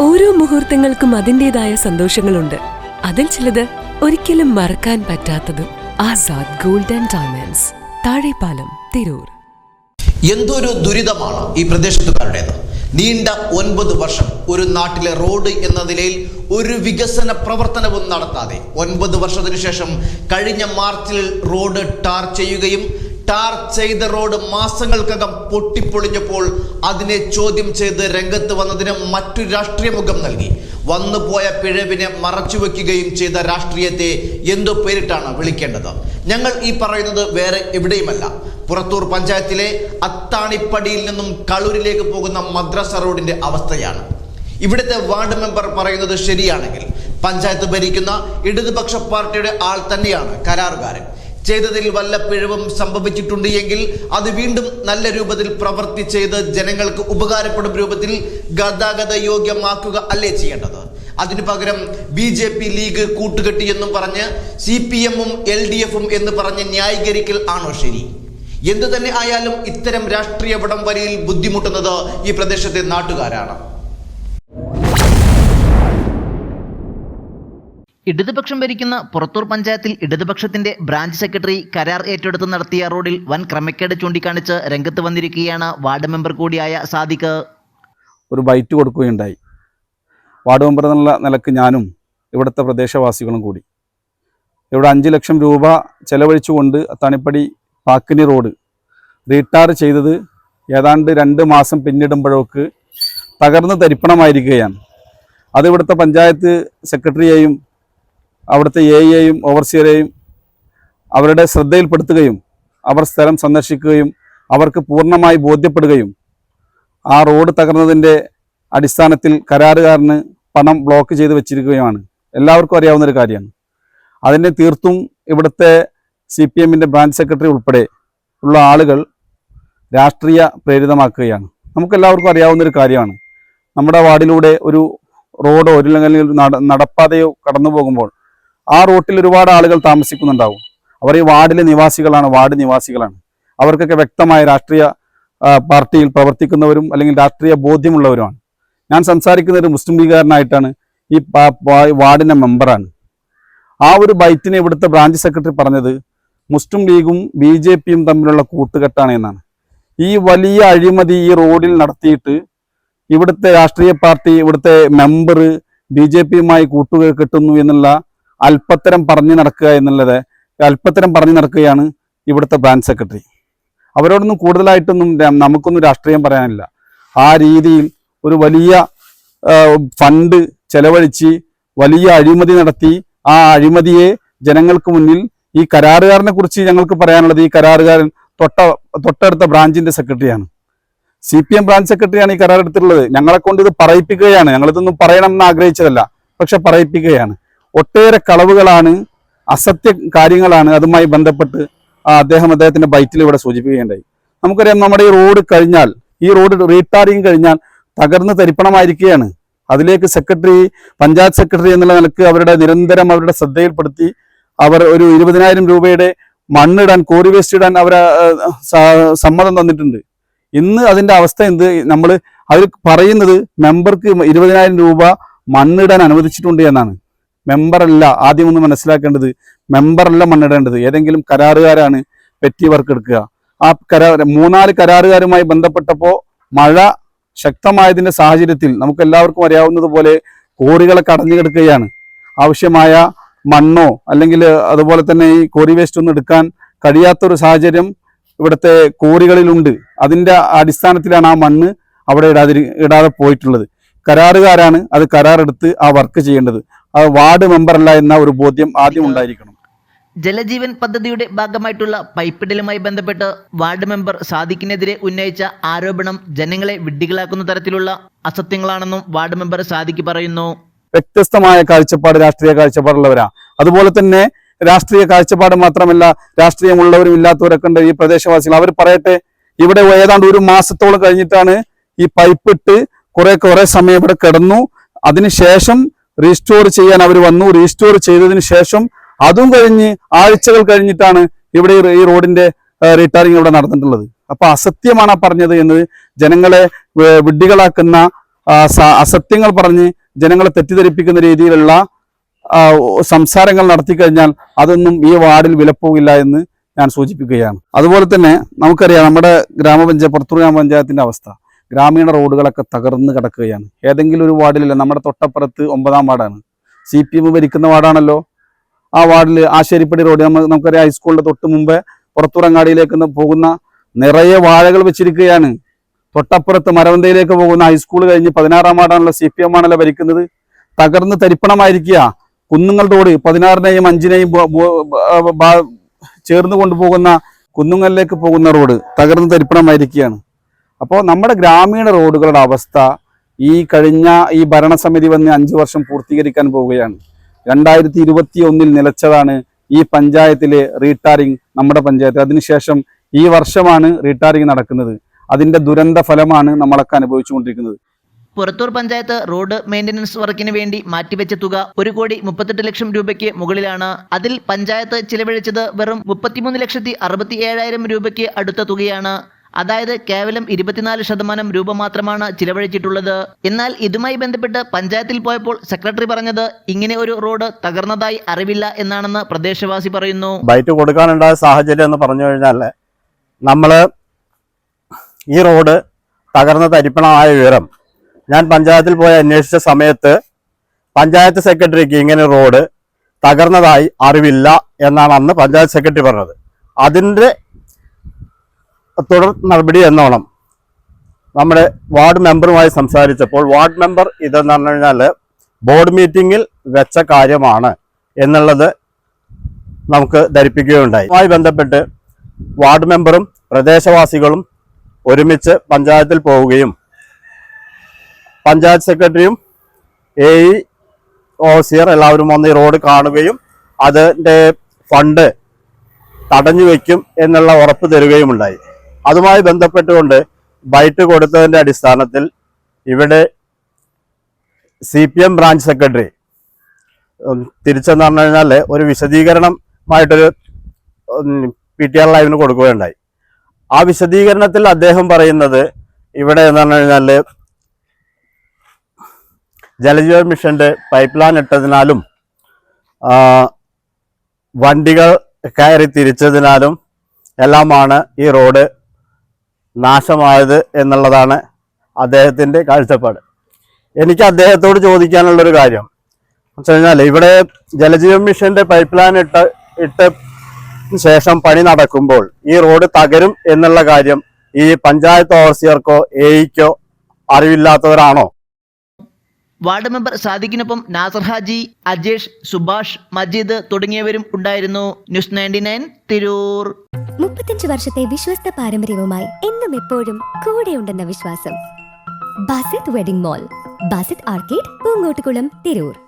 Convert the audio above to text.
ഓരോ മുഹൂർത്തങ്ങൾക്കും അതിന്റെതായ സന്തോഷങ്ങളുണ്ട്. അതിൽ ചിലത് ഒരിക്കലും മറക്കാൻ പറ്റാത്തതും ആസാദ് ഗോൾഡൻ ഡയമണ്ട്സ് താഴെപ്പാലം തിരൂർ. എന്തൊരു ദുരിതമാണ് ഈ പ്രദേശത്തുകാരുടേത്. നീണ്ട ഒൻപത് വർഷം ഒരു നാട്ടിലെ റോഡ് എന്ന നിലയിൽ ഒരു വികസന പ്രവർത്തനവും നടത്താതെ ഒൻപത് വർഷത്തിനു ശേഷം കഴിഞ്ഞ മാർച്ചിൽ റോഡ് ടാർ ചെയ്യുകയും ടാർ ചെയ്ത റോഡ് മാസങ്ങൾക്കകം പൊട്ടിപ്പൊളിഞ്ഞപ്പോൾ അതിനെ ചോദ്യം ചെയ്ത് രംഗത്ത് വന്നതിന് മറ്റു രാഷ്ട്രീയ മുഖം നൽകി. വന്നുപോയ പിഴവിനെ മറച്ചുവെക്കുകയും ചെയ്ത രാഷ്ട്രീയത്തെ എന്തു പേരിട്ടാണ് വിളിക്കേണ്ടത്. ഞങ്ങൾ ഈ പറയുന്നത് വേറെ എവിടെയുമല്ല. പുറത്തൂർ പഞ്ചായത്തിലെ അത്താണിപ്പടിയിൽ നിന്നും കളൂരിലേക്ക് പോകുന്ന മദ്രസ റോഡിന്റെ അവസ്ഥയാണ്. ഇവിടുത്തെ വാർഡ് മെമ്പർ പറയുന്നത് ശരിയാണെങ്കിൽ പഞ്ചായത്ത് ഭരിക്കുന്ന ഇടതുപക്ഷ പാർട്ടിയുടെ ആൾ തന്നെയാണ് കരാറുകാരൻ. ചെയ്തതിൽ വല്ല പിഴവും സംഭവിച്ചിട്ടുണ്ട് എങ്കിൽ അത് വീണ്ടും നല്ല രൂപത്തിൽ പ്രവൃത്തി ചെയ്ത് ജനങ്ങൾക്ക് ഉപകാരപ്പെടും രൂപത്തിൽ ഗതാഗത യോഗ്യമാക്കുക അല്ലേ ചെയ്യേണ്ടത്? അതിനു പകരം ബി ജെ പി ലീഗ് കൂട്ടുകെട്ടി എന്നും പറഞ്ഞ് സി പി എമ്മും എൽ ഡി എഫും എന്ന് പറഞ്ഞ് ന്യായീകരിക്കൽ ആണോ ശരി? എന്തു തന്നെ ആയാലും ഇത്തരം രാഷ്ട്രീയ വടം വരിയിൽ ബുദ്ധിമുട്ടുന്നത് ഈ പ്രദേശത്തെ നാട്ടുകാരാണ്. ഇടതുപക്ഷം ഭരിക്കുന്ന പുറത്തൂർ പഞ്ചായത്തിൽ ഇടതുപക്ഷത്തിന്റെ ബ്രാഞ്ച് സെക്രട്ടറി കരാർ ഏറ്റെടുത്ത് നടത്തിയ റോഡിൽ വൻ ക്രമക്കേട് ചൂണ്ടിക്കാണിച്ച് രംഗത്ത് വന്നിരിക്കുകയാണ് വാർഡ് മെമ്പർ കൂടിയായ സാദിഖ്. ഒരു ബൈറ്റ് കൊടുക്കുകയുണ്ടായി. വാർഡ് മെമ്പർ എന്നുള്ള നിലയ്ക്ക് ഞാനും ഇവിടുത്തെ പ്രദേശവാസികളും കൂടി. ഇവിടെ അഞ്ച് ലക്ഷം രൂപ ചെലവഴിച്ചുകൊണ്ട് തണിപ്പടി പാക്കിനി റോഡ് റീടാർ ചെയ്തത് ഏതാണ്ട് രണ്ട് മാസം പിന്നിടുമ്പോഴേക്ക് തകർന്ന് തരിപ്പണമായിരിക്കുകയാണ്. അത് ഇവിടുത്തെ പഞ്ചായത്ത് സെക്രട്ടറിയെയും അവിടുത്തെ എ എയും ഓവർസിയറേയും അവരുടെ ശ്രദ്ധയിൽപ്പെടുത്തുകയും അവർ സ്ഥലം സന്ദർശിക്കുകയും അവർക്ക് പൂർണമായി ബോധ്യപ്പെടുകയും ആ റോഡ് തകർന്നതിന്റെ അടിസ്ഥാനത്തിൽ കരാറുകാരന് പണം ബ്ലോക്ക് ചെയ്ത് വെച്ചിരിക്കുകയാണ് എല്ലാവർക്കും അറിയാവുന്ന ഒരു കാര്യമാണ്. അതിനെ തീർത്തും ഇവിടുത്തെ സി പി എമ്മിന്റെ ബ്രാഞ്ച് സെക്രട്ടറി ഉൾപ്പെടെ ഉള്ള ആളുകൾ രാഷ്ട്രീയ പ്രേരിതമാക്കുകയാണ്. നമുക്കെല്ലാവർക്കും അറിയാവുന്ന ഒരു കാര്യമാണ്. നമ്മുടെ വാർഡിലൂടെ ഒരു റോഡോ ഒരു നടപ്പാതയോ കടന്നു പോകുമ്പോൾ ആ റോട്ടിൽ ഒരുപാട് ആളുകൾ താമസിക്കുന്നുണ്ടാവും. അവർ ഈ വാർഡിലെ നിവാസികളാണ് വാർഡ് നിവാസികളാണ്. അവർക്കൊക്കെ വ്യക്തമായ രാഷ്ട്രീയ പാർട്ടിയിൽ പ്രവർത്തിക്കുന്നവരും അല്ലെങ്കിൽ രാഷ്ട്രീയ ബോധ്യമുള്ളവരുമാണ്. ഞാൻ സംസാരിക്കുന്ന ഒരു മുസ്ലിം ലീഗുകാരനായിട്ടാണ് ഈ വാർഡിന്റെ മെമ്പറാണ്. ആ ഒരു ബൈറ്റിനെ ഇവിടുത്തെ ബ്രാഞ്ച് സെക്രട്ടറി പറഞ്ഞത് മുസ്ലിം ലീഗും ബി ജെ പിയും തമ്മിലുള്ള കൂട്ടുകെട്ടാണ് എന്നാണ്. ഈ വലിയ അഴിമതി ഈ റോഡിൽ നടത്തിയിട്ട് ഇവിടുത്തെ രാഷ്ട്രീയ പാർട്ടി ഇവിടുത്തെ മെമ്പർ ബി ജെ പിയുമായി കൂട്ടുകെട്ടുന്നു എന്നുള്ള അല്പത്തരം പറഞ്ഞു നടക്കുക എന്നുള്ളത് അല്പത്തരം പറഞ്ഞു നടക്കുകയാണ് ഇവിടുത്തെ ബ്രാഞ്ച് സെക്രട്ടറി അവരോടൊന്നും കൂടുതലായിട്ടൊന്നും നമുക്കൊന്നും രാഷ്ട്രീയം പറയാനില്ല. ആ രീതിയിൽ ഒരു വലിയ ഫണ്ട് ചെലവഴിച്ച് വലിയ അഴിമതി നടത്തി ആ അഴിമതിയെ ജനങ്ങൾക്ക് മുന്നിൽ ഈ കരാറുകാരനെ കുറിച്ച് ഞങ്ങൾക്ക് പറയാനുള്ളത് ഈ കരാറുകാരൻ തൊട്ട തൊട്ടടുത്ത ബ്രാഞ്ചിന്റെ സെക്രട്ടറിയാണ് സി പി എം ബ്രാഞ്ച് സെക്രട്ടറിയാണ് ഈ കരാർ എടുത്തിട്ടുള്ളത്. ഞങ്ങളെ കൊണ്ട് ഇത് പറയിപ്പിക്കുകയാണ്. ഞങ്ങളിതൊന്നും പറയണം എന്ന് ആഗ്രഹിച്ചതല്ല പക്ഷെ പറയിപ്പിക്കുകയാണ്. ഒട്ടേറെ കളവുകളാണ് അസത്യ കാര്യങ്ങളാണ് അതുമായി ബന്ധപ്പെട്ട് അദ്ദേഹം അദ്ദേഹത്തിന്റെ ബൈറ്റിൽ ഇവിടെ സൂചിപ്പിക്കുകയുണ്ടായി. നമുക്കറിയാം നമ്മുടെ ഈ റോഡ് കഴിഞ്ഞാൽ ഈ റോഡ് റീടാറിങ് കഴിഞ്ഞാൽ തകർന്ന് തരിപ്പണമായിരിക്കുകയാണ്. അതിലേക്ക് സെക്രട്ടറി പഞ്ചായത്ത് സെക്രട്ടറി എന്നുള്ള നിലയ്ക്ക് അവരുടെ നിരന്തരം അവരുടെ ശ്രദ്ധയിൽപ്പെടുത്തി അവർ ഒരു ഇരുപതിനായിരം രൂപയുടെ മണ്ണിടാൻ കോറി വേസ്റ്റ് ഇടാൻ അവർ സമ്മതം തന്നിട്ടുണ്ട്. ഇന്ന് അതിന്റെ അവസ്ഥ എന്ത്? നമ്മൾ അവർ പറയുന്നത് മെമ്പർക്ക് ഇരുപതിനായിരം രൂപ മണ്ണിടാൻ അനുവദിച്ചിട്ടുണ്ട് എന്നാണ്. മെമ്പറല്ല ആദ്യം ഒന്ന് മനസ്സിലാക്കേണ്ടത് മെമ്പറല്ല മണ്ണിടേണ്ടത്. ഏതെങ്കിലും കരാറുകാരാണ് പെറ്റി വർക്ക് എടുക്കുക. ആ കരാർ മൂന്നാൽ കരാറുകാരുമായി ബന്ധപ്പെട്ടപ്പോൾ മഴ ശക്തമായതിന്റെ സാഹചര്യത്തിൽ നമുക്ക് എല്ലാവർക്കും അറിയാവുന്നതുപോലെ കോറികളെ കടഞ്ഞു കിടക്കുകയാണ്. ആവശ്യമായ മണ്ണോ അല്ലെങ്കിൽ അതുപോലെ തന്നെ ഈ കോറി വേസ്റ്റ് ഒന്നും എടുക്കാൻ കഴിയാത്തൊരു സാഹചര്യം ഇവിടുത്തെ കോറികളിലുണ്ട്. അതിന്റെ അടിസ്ഥാനത്തിലാണ് ആ മണ്ണ് അവിടെ ഇടാതിരി ഇടാതെ പോയിട്ടുള്ളത്. കരാറുകാരാണ് അത് കരാറെടുത്ത് ആ വർക്ക് ചെയ്യേണ്ടത്. അത് വാർഡ് മെമ്പറല്ല എന്ന ഒരു ബോധ്യം ആദ്യം ഉണ്ടായിരിക്കണം. ജലജീവൻ പദ്ധതിയുടെ ഭാഗമായിട്ടുള്ള പൈപ്പിടലുമായി ബന്ധപ്പെട്ട് വാർഡ് മെമ്പർ സാദിഖിനെതിരെ ഉന്നയിച്ച ആരോപണം ജനങ്ങളെ വിഡ്ഢികളാക്കുന്ന തരത്തിലുള്ള അസത്യങ്ങളാണെന്നും വാർഡ് മെമ്പർ സാദിഖ് പറയുന്നു. വ്യത്യസ്തമായ കാഴ്ചപ്പാട് രാഷ്ട്രീയ കാഴ്ചപ്പാടുള്ളവരാ. അതുപോലെ തന്നെ രാഷ്ട്രീയ കാഴ്ചപ്പാട് മാത്രമല്ല രാഷ്ട്രീയമുള്ളവരും ഇല്ലാത്തവരൊക്കെ ഉണ്ട് ഈ പ്രദേശവാസികൾ. അവർ പറയട്ടെ ഇവിടെ ഏതാണ്ട് ഒരു മാസത്തോളം കഴിഞ്ഞിട്ടാണ് ഈ പൈപ്പിട്ട് കുറെ കുറെ സമയം ഇവിടെ കിടന്നു. അതിനുശേഷം റീസ്റ്റോർ ചെയ്യാൻ അവർ വന്നു. റീസ്റ്റോർ ചെയ്തതിന് ശേഷം അതും കഴിഞ്ഞ് ആഴ്ചകൾ കഴിഞ്ഞിട്ടാണ് ഇവിടെ ഈ- റോഡിന്റെ റിട്ടയറിങ് ഇവിടെ നടന്നിട്ടുള്ളത്. അപ്പൊ അസത്യമാണ് പറഞ്ഞത് എന്ന് ജനങ്ങളെ വിഡ്ഢികളാക്കുന്ന അസത്യങ്ങൾ പറഞ്ഞ് ജനങ്ങളെ തെറ്റിദ്ധരിപ്പിക്കുന്ന രീതിയിലുള്ള സംസാരങ്ങൾ നടത്തി കഴിഞ്ഞാൽ അതൊന്നും ഈ വാർഡിൽ വിലപ്പോവില്ല എന്ന് ഞാൻ സൂചിപ്പിക്കുകയാണ്. അതുപോലെ തന്നെ നമുക്കറിയാം നമ്മുടെ ഗ്രാമപഞ്ചായത്ത് പുറത്തൂർ ഗ്രാമപഞ്ചായത്തിന്റെ അവസ്ഥ. ഗ്രാമീണ റോഡുകളൊക്കെ തകർന്ന് കിടക്കുകയാണ്. ഏതെങ്കിലും ഒരു വാർഡിലല്ല നമ്മുടെ തൊട്ടപ്പുറത്ത് ഒമ്പതാം വാർഡാണ്. സി പി എം ഭരിക്കുന്ന വാർഡാണല്ലോ. ആ വാർഡിൽ ആശേരിപ്പടി റോഡ് നമ്മൾ നമുക്കറിയാം ഹൈസ്കൂളിന്റെ തൊട്ട് മുമ്പേ പുറത്തുറങ്ങാടിയിലേക്ക് പോകുന്ന നിറയെ വാഴകൾ വെച്ചിരിക്കുകയാണ്. തൊട്ടപ്പുറത്ത് മരവന്തയിലേക്ക് പോകുന്ന ഹൈസ്കൂൾ കഴിഞ്ഞ് പതിനാറാം വാർഡാണല്ലോ സി പി എം ആണല്ലോ ഭരിക്കുന്നത്. തകർന്ന് തരിപ്പണമായിരിക്കുക. കുന്നുങ്ങൾ റോഡ് പതിനാറിനെയും അഞ്ചിനെയും ചേർന്ന് കൊണ്ടുപോകുന്ന കുന്നുങ്ങളിലേക്ക് പോകുന്ന റോഡ് തകർന്ന് തരിപ്പണമായിരിക്കുകയാണ്. അപ്പോൾ നമ്മുടെ ഗ്രാമീണ റോഡുകളുടെ അവസ്ഥ ഈ കഴിഞ്ഞ ഈ ഭരണസമിതി വന്ന് അഞ്ചു വർഷം പൂർത്തീകരിക്കാൻ പോവുകയാണ്. രണ്ടായിരത്തി ഇരുപത്തി ഒന്നിൽ നിലച്ചതാണ് ഈ പഞ്ചായത്തിലെ റീടാറിംഗ് നമ്മുടെ പഞ്ചായത്ത്. അതിനുശേഷം ഈ വർഷമാണ് റീടാറിംഗ് നടക്കുന്നത്. അതിന്റെ ദുരന്ത ഫലമാണ് നമ്മളൊക്കെ അനുഭവിച്ചുകൊണ്ടിരിക്കുന്നത്. പുറത്തൂർ പഞ്ചായത്ത് റോഡ് മെയിന്റനൻസ് വർക്കിന് വേണ്ടി മാറ്റിവെച്ച തുക ഒരു കോടി മുപ്പത്തെട്ട് ലക്ഷം രൂപയ്ക്ക് മുകളിലാണ്. അതിൽ പഞ്ചായത്ത് ചിലവഴിച്ചത് വെറും മുപ്പത്തിമൂന്ന് ലക്ഷത്തി അറുപത്തി ഏഴായിരം രൂപയ്ക്ക് അടുത്ത തുകയാണ്. അതായത് കേവലം ഇരുപത്തിനാല് ശതമാനം രൂപ മാത്രമാണ് ചിലവഴിച്ചിട്ടുള്ളത്. എന്നാൽ ഇതുമായി ബന്ധപ്പെട്ട് പഞ്ചായത്തിൽ പോയപ്പോൾ സെക്രട്ടറി പറഞ്ഞത് ഇങ്ങനെ ഒരു റോഡ് തകർന്നതായി അറിവില്ല എന്നാണെന്ന് പ്രദേശവാസി പറയുന്നു. ബൈറ്റ് കൊടുക്കാനുണ്ടായ സാഹചര്യം എന്ന് പറഞ്ഞു കഴിഞ്ഞാൽ നമ്മൾ ഈ റോഡ് തകർന്ന തരിപ്പണമായ വിവരം. ഞാൻ പഞ്ചായത്തിൽ പോയി അന്വേഷിച്ച സമയത്ത് പഞ്ചായത്ത് സെക്രട്ടറിക്ക് ഇങ്ങനെ റോഡ് തകർന്നതായി അറിവില്ല എന്നാണ് അന്ന് പഞ്ചായത്ത് സെക്രട്ടറി പറഞ്ഞത്. അതിന്റെ തുടർ നടപടി എന്നോണം. നമ്മുടെ വാർഡ് മെമ്പറുമായി സംസാരിച്ചപ്പോൾ വാർഡ് മെമ്പർ ഇതെന്ന് പറഞ്ഞു കഴിഞ്ഞാൽ ബോർഡ് മീറ്റിംഗിൽ വെച്ച കാര്യമാണ് എന്നുള്ളത് നമുക്ക് ധരിപ്പിക്കുകയുണ്ടായി. അതുമായി ബന്ധപ്പെട്ട് വാർഡ് മെമ്പറും പ്രദേശവാസികളും ഒരുമിച്ച് പഞ്ചായത്തിൽ പോവുകയും പഞ്ചായത്ത് സെക്രട്ടറിയും എ ഇ ഓസിയർ എല്ലാവരും വന്ന് ഈ റോഡ് കാണുകയും അതിന്റെ ഫണ്ട് തടഞ്ഞു വയ്ക്കും എന്നുള്ള ഉറപ്പ് തരികയുമുണ്ടായി. അതുമായി ബന്ധപ്പെട്ടുകൊണ്ട് ബൈറ്റ് കൊടുത്തതിന്റെ അടിസ്ഥാനത്തിൽ ഇവിടെ C P M branch secretary തിരിച്ചെന്ന് പറഞ്ഞു കഴിഞ്ഞാൽ ഒരു വിശദീകരണമായിട്ടൊരു പി ടി ആർ ലൈവിന് കൊടുക്കുകയുണ്ടായി. ആ വിശദീകരണത്തിൽ അദ്ദേഹം പറയുന്നത് ഇവിടെ എന്ന് പറഞ്ഞു കഴിഞ്ഞാൽ ജലജീവൻ മിഷന്റെ പൈപ്പ് ലൈൻ ഇട്ടതിനാലും വണ്ടികൾ കയറി തിരിച്ചതിനാലും എല്ലാമാണ് ഈ റോഡ് നാശമായത് എന്നുള്ളതാണ് അദ്ദേഹത്തിന്റെ കാഴ്ചപ്പാട്. എനിക്ക് അദ്ദേഹത്തോട് ചോദിക്കാനുള്ളൊരു കാര്യം. വെച്ച് കഴിഞ്ഞാൽ ഇവിടെ ജലജീവൻ മിഷന്റെ പൈപ്പ് ലൈൻ ഇട്ട ഇട്ട ശേഷം പണി നടക്കുമ്പോൾ ഈ റോഡ് തകരും എന്നുള്ള കാര്യം ഈ പഞ്ചായത്ത് ഓഫീസർക്കോ എഇക്കോ അറിവില്ലാത്തവരാണോ? വാർഡ് മെമ്പർ സാദിഖിനൊപ്പം നാസർ ഹാജി അജേഷ് സുഭാഷ് മജീദ് തുടങ്ങിയവരും ഉണ്ടായിരുന്നു. News ninety nine Tirur. മുപ്പത്തഞ്ച് വർഷത്തെ വിശ്വസ്ത പാരമ്പര്യവുമായി എന്നും എപ്പോഴും കൂടെ ഉണ്ടെന്ന വിശ്വാസം. Basith wedding mall Basith arcade Poongottukulam Tirur.